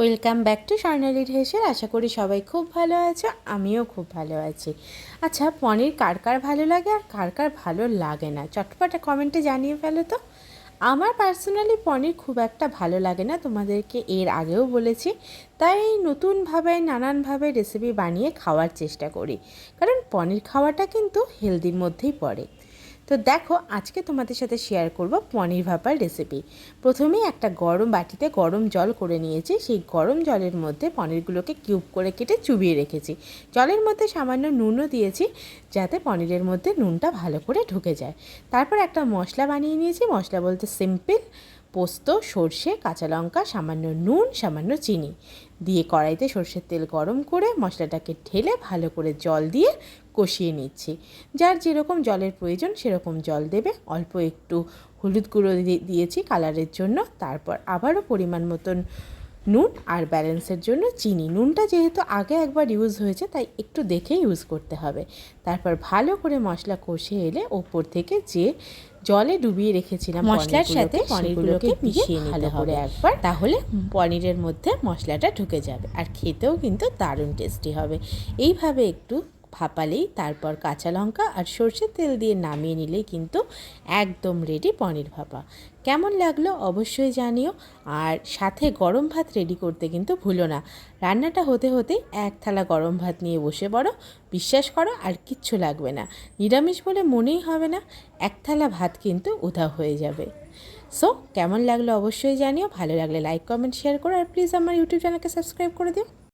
Welcome back to স্বর্ণালীর হেসের আশা করি সবাই খুব ভালো আছো, আমিও খুব ভালো আছি। আচ্ছা পনির কার কার ভালো লাগে আর কার কার ভালো লাগে না? চটপটা কমেন্টে জানিয়ে ফেলো তো। আমার পার্সোনালি পনির খুব একটা ভালো লাগে না, তোমাদেরকে এর আগেও বলেছি। তাই নতুনভাবে, নানানভাবে রেসিপি বানিয়ে খাওয়ার চেষ্টা করি। কারণ পনির খাওয়াটা কিন্তু হেলদির মধ্যেই পড়ে। তো দেখো, আজকে তোমাদের সাথে শেয়ার করব পনির ভাপার রেসিপি প্রথমেই একটা গরম বাটিতে গরম জল করে নিয়েছি। সেই গরম জলের মধ্যে পনিরগুলোকে কিউব করে কেটে চুবিয়ে রেখেছি। জলের মধ্যে সামান্য নুনও দিয়েছি, যাতে পনিরের মধ্যে নুনটা ভালো করে ঢুকে যায়। তারপর একটা মশলা বানিয়ে নিয়েছি। মশলা বলতে সিম্পল পোস্ত, সর্ষে, কাঁচা লঙ্কা, সামান্য নুন, সামান্য চিনি। দিয়ে কড়াইতে সর্ষের তেল গরম করে মশলাটাকে ঢেলে ভালো করে জল দিয়ে কষিয়ে নিচ্ছি। যার যেরকম জলের প্রয়োজন সেরকম জল দেবে। অল্প একটু হলুদ গুঁড়ো দিয়ে- দিয়েছি কালারের জন্য। তারপর আবারও পরিমাণ মতন নুন আর ব্যালেন্সের জন্য চিনি। নুনটা যেহেতু আগে একবার ইউজ হয়েছে তাই একটু দেখে ইউজ করতে হবে। তারপর ভালো করে মশলা কষে এলে ওপর থেকে যে জলে ডুবিয়ে রেখেছিলাম মশলার সাথে পনিরগুলোকে মিশিয়ে ভালো হবে একবার। তাহলে পনিরের মধ্যে মশলাটা ঢুকে যাবে। আর খেতেও কিন্তু দারুণ টেস্টি হবে। এইভাবে একটু ভাপালেই তারপর কাঁচা লঙ্কা আর সর্ষের তেল দিয়ে নামিয়ে নিলেই কিন্তু একদম রেডি পনির ভাপা। কেমন লাগল অবশ্যই জানিও। আর সাথে গরম ভাত রেডি করতে কিন্তু ভুলো না। রান্নাটা হতে হতে এক থালা গরম ভাত নিয়ে বসে পড়ো, বিশ্বাস করো আর কিচ্ছু লাগবে না। নিরামিষ বলে মনেই হবে না, এক থালা ভাত কিন্তু উধাও হয়ে যাবে। সো কেমন লাগল অবশ্যই জানিও। ভালো লাগলে লাইক কমেন্ট শেয়ার করো। আর প্লিজ আমার ইউটিউব চ্যানেলকে সাবস্ক্রাইব করে দিও।